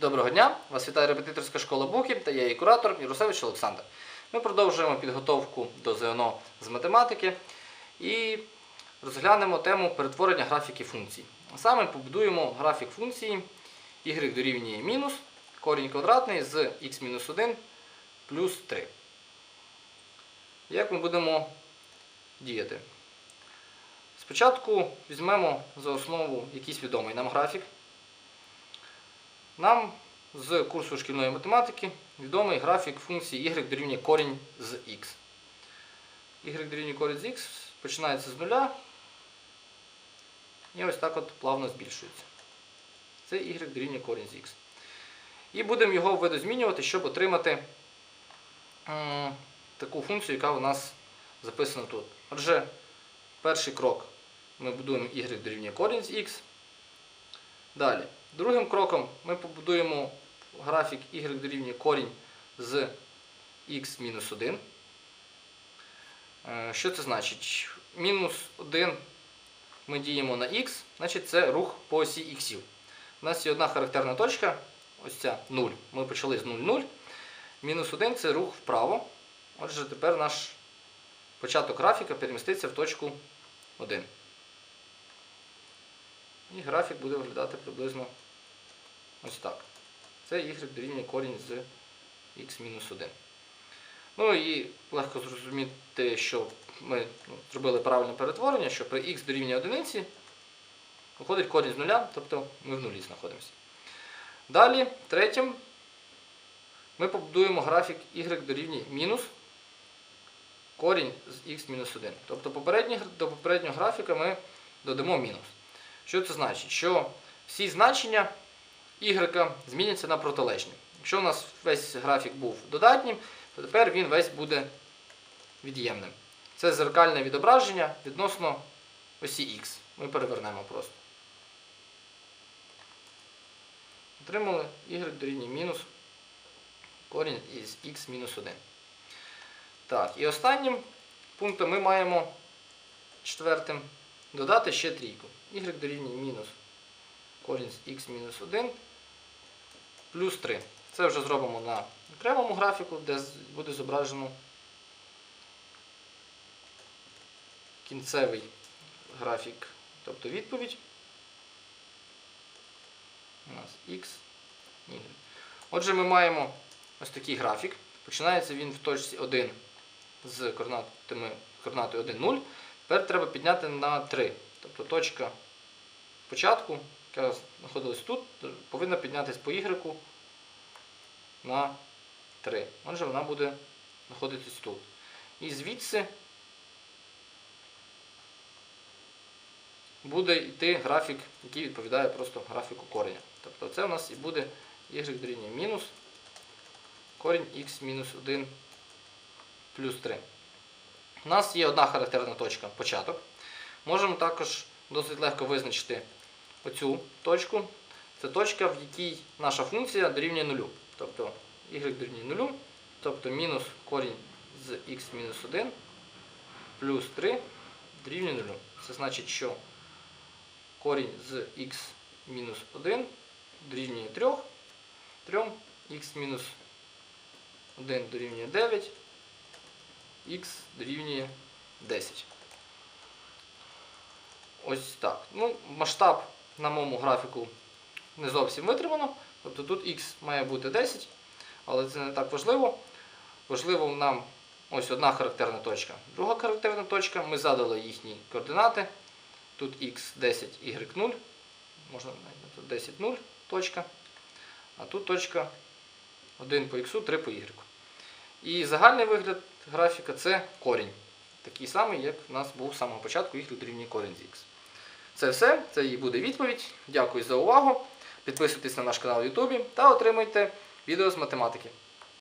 Доброго дня! Вас вітає репетиторська школа Буки та я її куратор Ярусевич Олександр. Ми продовжуємо підготовку до ЗНО з математики і розглянемо тему перетворення графіків функцій. Саме побудуємо графік функції y дорівнює мінус корінь квадратний з x-1 плюс 3. Як ми будемо діяти? Спочатку візьмемо за основу якийсь відомий нам графік. Нам з курсу шкільної математики відомий графік функції y дорівнює корінь з x. y дорівнює корінь з x починається з нуля і ось так от плавно збільшується. Це y дорівнює корінь з x. І будемо його видозмінювати, щоб отримати таку функцію, яка у нас записана тут. Отже, перший крок ми будуємо y дорівнює корінь з x. Далі. Другим кроком ми побудуємо графік y дорівнює корінь з x-1. Е, Що це значить? Мінус 1 ми діємо на x, значить це рух по осі х. У нас є одна характерна точка, ось ця 0. Ми почали з 0,0. Мінус 1 це рух вправо. Отже, тепер наш початок графіка переміститься в точку 1. І графік буде виглядати приблизно ось так. Це y дорівнює корінь з x-1. Ну і легко зрозуміти, що ми ну, зробили правильне перетворення, що при x дорівнює одиниці виходить корінь з нуля, тобто ми в нулі знаходимося. Далі, третім, ми побудуємо графік y дорівнює мінус корінь з x-1. Тобто до попереднього графіка ми додамо мінус. Що це значить? Що всі значення y зміняться на протилежні. Якщо у нас весь графік був додатнім, то тепер він весь буде від'ємним. Це зеркальне відображення відносно осі х. Ми перевернемо просто. Отримали y дорівнює мінус корінь із х мінус 1. Так, і останнім пунктом ми маємо четвертим додати ще трійку. y дорівнює мінус корінь з х мінус 1 плюс 3. Це вже зробимо на окремому графіку, де буде зображено кінцевий графік, тобто відповідь. У нас х, y. Отже, ми маємо ось такий графік. Починається він в точці 1 з координатами, координатою 1, 0. Тепер треба підняти на 3. Тобто точка початку, яка знаходилась тут, повинна піднятися по y на 3. Отже, вона буде знаходитись тут. І звідси буде йти графік, який відповідає просто графіку кореня. Тобто це у нас і буде y дорівнює мінус корінь х мінус 1 плюс 3. У нас є одна характерна точка початок. Можемо також досить легко визначити оцю точку. Це точка, в якій наша функція дорівнює нулю. Тобто y дорівнює нулю, тобто мінус корінь з х мінус 1 плюс 3 дорівнює нулю. Це значить, що корінь з х мінус 1 дорівнює 3, 3 х мінус 1 дорівнює 9, х дорівнює 10. Ось так. Ну, масштаб на моєму графіку не зовсім витримано. Тобто тут х має бути 10, але це не так важливо. Важливо нам ось одна характерна точка. Друга характерна точка, ми задали їхні координати. Тут х 10, y 0. Можна тут 10, 0 точка. А тут точка 1 по х, 3 по y. І загальний вигляд графіка це корінь. Такий самий, як в нас був з самого початку, їх дорівнює корінь з х. Це все, це і буде відповідь. Дякую за увагу. Підписуйтесь на наш канал в Ютубі та отримуйте відео з математики.